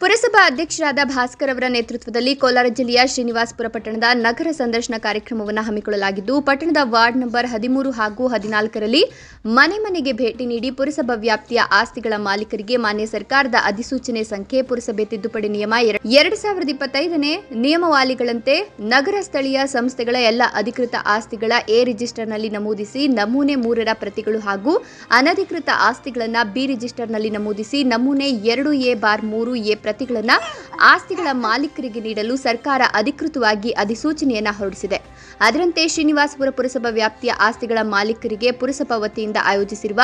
ಪುರಸಭಾ ಅಧ್ಯಕ್ಷರಾದ ಭಾಸ್ಕರ್ ಅವರ ನೇತೃತ್ವದಲ್ಲಿ ಕೋಲಾರ ಜಿಲ್ಲೆಯ ಶ್ರೀನಿವಾಸಪುರ ಪಟ್ಟಣದ ನಗರ ಸಂದರ್ಶನ ಕಾರ್ಯಕ್ರಮವನ್ನು ಹಮ್ಮಿಕೊಳ್ಳಲಾಗಿದ್ದು, ಪಟ್ಟಣದ ವಾರ್ಡ್ ನಂಬರ್ ಹದಿಮೂರು ಹಾಗೂ ಹದಿನಾಲ್ಕರಲ್ಲಿ ಮನೆ ಮನೆಗೆ ಭೇಟಿ ನೀಡಿ ಪುರಸಭಾ ವ್ಯಾಪ್ತಿಯ ಆಸ್ತಿಗಳ ಮಾಲೀಕರಿಗೆ ಮಾನ್ಯ ಸರ್ಕಾರದ ಅಧಿಸೂಚನೆ ಸಂಖ್ಯೆ, ಪುರಸಭೆ ತಿದ್ದುಪಡಿ ನಿಯಮ ಎರಡು ಸಾವಿರದ ಇಪ್ಪತ್ತೈದನೇ ನಿಯಮವಾಲಿಗಳಂತೆ ನಗರ ಸ್ಥಳೀಯ ಸಂಸ್ಥೆಗಳ ಎಲ್ಲ ಅಧಿಕೃತ ಆಸ್ತಿಗಳ ಎ ರಿಜಿಸ್ಟರ್ನಲ್ಲಿ ನಮೂದಿಸಿ ನಮೂನೆ ಮೂರರ ಪ್ರತಿಗಳು ಹಾಗೂ ಅನಧಿಕೃತ ಆಸ್ತಿಗಳನ್ನು ಬಿ ರಿಜಿಸ್ಟರ್ನಲ್ಲಿ ನಮೂದಿಸಿ ನಮೂನೆ ಎರಡು ಎ ಬಾರ್ ಮೂರು ಎ ಪ್ರತಿಗಳನ್ನು ಆಸ್ತಿಗಳ ಮಾಲೀಕರಿಗೆ ನೀಡಲು ಸರ್ಕಾರ ಅಧಿಕೃತವಾಗಿ ಅಧಿಸೂಚನೆಯನ್ನು ಹೊರಡಿಸಿದೆ. ಅದರಂತೆ ಶ್ರೀನಿವಾಸಪುರ ಪುರಸಭಾ ವ್ಯಾಪ್ತಿಯ ಆಸ್ತಿಗಳ ಮಾಲೀಕರಿಗೆ ಪುರಸಭಾ ವತಿಯಿಂದ ಆಯೋಜಿಸಿರುವ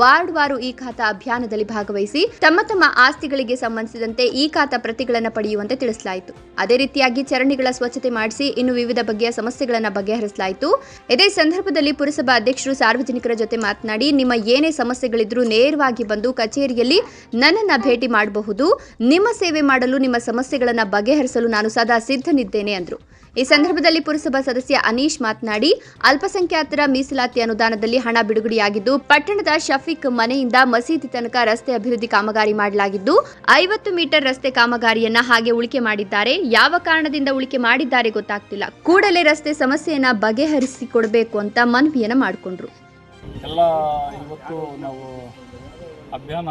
ವಾರ್ಡ್ ವಾರು ಈ ಖಾತಾ ಅಭಿಯಾನದಲ್ಲಿ ಭಾಗವಹಿಸಿ ತಮ್ಮ ತಮ್ಮ ಆಸ್ತಿಗಳಿಗೆ ಸಂಬಂಧಿಸಿದಂತೆ ಈ ಖಾತಾ ಪ್ರತಿಗಳನ್ನು ಪಡೆಯುವಂತೆ ತಿಳಿಸಲಾಯಿತು. ಅದೇ ರೀತಿಯಾಗಿ ಚರಂಡಿಗಳ ಸ್ವಚ್ಛತೆ ಮಾಡಿಸಿ ಇನ್ನು ವಿವಿಧ ಬಗೆಯ ಸಮಸ್ಯೆಗಳನ್ನು ಬಗೆಹರಿಸಲಾಯಿತು. ಇದೇ ಸಂದರ್ಭದಲ್ಲಿ ಪುರಸಭಾ ಅಧ್ಯಕ್ಷರು ಸಾರ್ವಜನಿಕರ ಜೊತೆ ಮಾತನಾಡಿ, ನಿಮ್ಮ ಏನೇ ಸಮಸ್ಯೆಗಳಿದ್ರೂ ನೇರವಾಗಿ ಬಂದು ಕಚೇರಿಯಲ್ಲಿ ನನ್ನನ್ನು ಭೇಟಿ ಮಾಡಬಹುದು. ನಿಮ್ಮ ಸೇವೆ ಮಾಡಲು, ನಿಮ್ಮ ಸಮಸ್ಯೆಗಳನ್ನು ಬಗೆಹರಿಸಲು ನಾನು ಸದಾ ಸಿದ್ಧನಿದ್ದೇನೆ ಎಂದರು ಈ ಸಂದರ್ಭದಲ್ಲಿ ಪುರಸಭಾ ಸದಸ್ಯ ಅನೀಶ್ ಮಾತನಾಡಿ, ಅಲ್ಪಸಂಖ್ಯಾತರ ಮೀಸಲಾತಿ ಅನುದಾನದಲ್ಲಿ ಹಣ ಬಿಡುಗಡೆಯಾಗಿದ್ದು, ಪಟ್ಟಣದ ಶಫೀಕ್ ಮನೆಯಿಂದ ಮಸೀದಿ ತನಕ ರಸ್ತೆ ಅಭಿವೃದ್ಧಿ ಕಾಮಗಾರಿ ಮಾಡಲಾಗಿದ್ದು, ಐವತ್ತು ಮೀಟರ್ ರಸ್ತೆ ಕಾಮಗಾರಿಯನ್ನ ಹಾಗೆ ಉಳಿಕೆ ಮಾಡಿದ್ದಾರೆ. ಯಾವ ಕಾರಣದಿಂದ ಉಳಿಕೆ ಮಾಡಿದ್ದಾರೆ ಗೊತ್ತಾಗ್ತಿಲ್ಲ. ಕೂಡಲೇ ರಸ್ತೆ ಸಮಸ್ಯೆಯನ್ನ ಬಗೆಹರಿಸಿಕೊಡಬೇಕು ಅಂತ ಮನವಿಯನ್ನ ಮಾಡಿಕೊಂಡ್ರು. ಅಭಿಯಾನ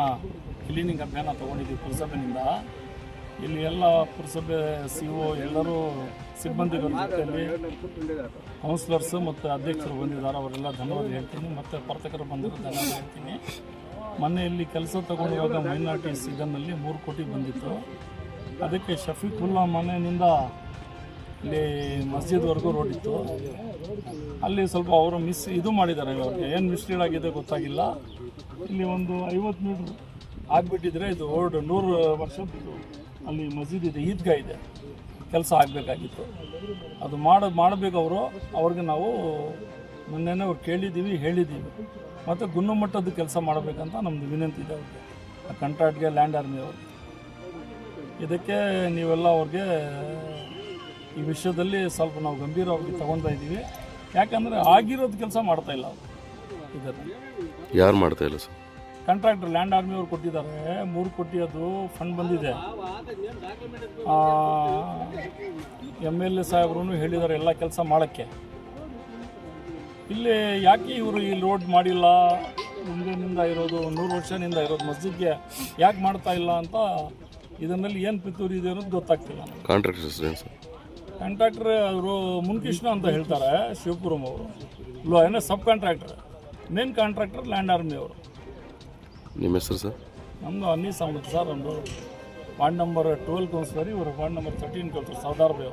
ಕ್ಲೀನಿಂಗ್ ಅಭಿಯಾನ ತೊಗೊಂಡಿದ್ದೀವಿ ಪುರಸಭೆಯಿಂದ. ಇಲ್ಲಿ ಎಲ್ಲ ಪುರಸಭೆ ಸಿ ಒ ಎಲ್ಲರೂ ಸಿಬ್ಬಂದಿಗಳ ಜೊತೆಯಲ್ಲಿ ಕೌನ್ಸಿಲರ್ಸ್ ಮತ್ತು ಅಧ್ಯಕ್ಷರು ಬಂದಿದ್ದಾರೆ. ಅವರೆಲ್ಲ ಧನ್ಯವಾದ ಹೇಳ್ತೀನಿ. ಮತ್ತು ಪರ್ತಕರು ಬಂದಿರೋ ಧನ್ಯವಾದ ಹೇಳ್ತೀನಿ. ಮೊನ್ನೆ ಇಲ್ಲಿ ಕೆಲಸ ತಗೊಂಡಿರುವಾಗ ಮೈನಾರಿಟಿ ಸೀಸನ್ನಲ್ಲಿ ಮೂರು ಕೋಟಿ ಬಂದಿತ್ತು. ಅದಕ್ಕೆ ಶಫೀಕುಲ್ಲಾ ಮನೆಯಿಂದ ಇಲ್ಲಿ ಮಸ್ಜಿದ್ವರೆಗೂ ರೋಡ್ ಇತ್ತು. ಅಲ್ಲಿ ಸ್ವಲ್ಪ ಅವರು ಮಿಸ್ ಇದು ಮಾಡಿದ್ದಾರೆ ಏನು ಮಿಸ್ಲೀಡ್ ಆಗಿದೆ ಗೊತ್ತಾಗಿಲ್ಲ. ಇಲ್ಲಿ ಒಂದು ಐವತ್ತು ಮೀಟ್ರ್ ಆಗಿಬಿಟ್ಟಿದ್ರೆ ಇದು ಓಲ್ಡ್ ನೂರು ವರ್ಷದ್ದು ಅಲ್ಲಿ ಮಸೀದ್ ಇದೆ, ಈದ್ಗಾ ಇದೆ. ಕೆಲಸ ಆಗಬೇಕಾಗಿತ್ತು. ಅದು ಮಾಡ, ಮಾಡಬೇಕು ಅವರು. ಅವ್ರಿಗೆ ನಾವು ಮೊನ್ನೆನೇ ಅವ್ರು ಕೇಳಿದ್ದೀವಿ, ಹೇಳಿದ್ದೀವಿ. ಮತ್ತು ಗುಣಮಟ್ಟದ ಕೆಲಸ ಮಾಡಬೇಕಂತ ನಮ್ಮದು ವಿನಂತಿ ಇದೆ ಅವ್ರಿಗೆ. ಆ ಕಂಟ್ರಾಕ್ಟ್ಗೆ ಲ್ಯಾಂಡ್ ಆರ್ಮಿ ಅವ್ರಿಗೆ ಇದಕ್ಕೆ ನೀವೆಲ್ಲ ಅವ್ರಿಗೆ ಈ ವಿಷಯದಲ್ಲಿ ಸ್ವಲ್ಪ ನಾವು ಗಂಭೀರವಾಗಿ ತಗೊತಾ ಇದ್ದೀವಿ. ಯಾಕಂದರೆ ಆಗಿರೋದು ಕೆಲಸ ಮಾಡ್ತಾ ಇಲ್ಲ ಅವರು. ಇದನ್ನು ಯಾರು ಮಾಡ್ತಾ ಇಲ್ಲ ಸರ್? ಕಾಂಟ್ರಾಕ್ಟರ್ ಲ್ಯಾಂಡ್ ಆರ್ಮಿ ಅವ್ರು ಕೊಟ್ಟಿದ್ದಾರೆ. ಮೂರು ಕೋಟಿ ಅದು ಫಂಡ್ ಬಂದಿದೆ. ಎಂ ಎಲ್ ಎ ಸಾಹೇಬ್ರು ಹೇಳಿದ್ದಾರೆ ಎಲ್ಲ ಕೆಲಸ ಮಾಡೋಕ್ಕೆ. ಇಲ್ಲಿ ಯಾಕೆ ಇವರು ಈ ರೋಡ್ ಮಾಡಿಲ್ಲ? ಮುಂದಿನಿಂದ ಇರೋದು ನೂರು ವರ್ಷದಿಂದ ಇರೋದು ಮಸ್ಜಿದ್ಗೆ ಯಾಕೆ ಮಾಡ್ತಾ ಇಲ್ಲ ಅಂತ ಇದರಲ್ಲಿ ಏನು ಪಿತೂರಿ ಇದೆ ಅನ್ನೋದು ಗೊತ್ತಾಗ್ತಿಲ್ಲ ಕಾಂಟ್ರಾಕ್ಟರ್ ಅವರು ಮುನ್ಕೃಷ್ಣ ಅಂತ ಹೇಳ್ತಾರೆ ಶಿವಪುರಂ ಅವರು. ಲೋ ಏನೋ sub contractor main contractor land army ಅವರು. ನಿಮ್ಮ ಹೆಸರು ಸರ್? ನಮ್ಮದು ಅನ್ನೀಸ್ ಅಹಮದ್ ಸರ್ ನಮ್ಮದು ವಾರ್ಡ್ ನಂಬರ್ ಟ್ವೆಲ್ ಕೌನ್ಸಿಲರ್ ಇವರು ward number thirteen councillor Sardar ಬೇ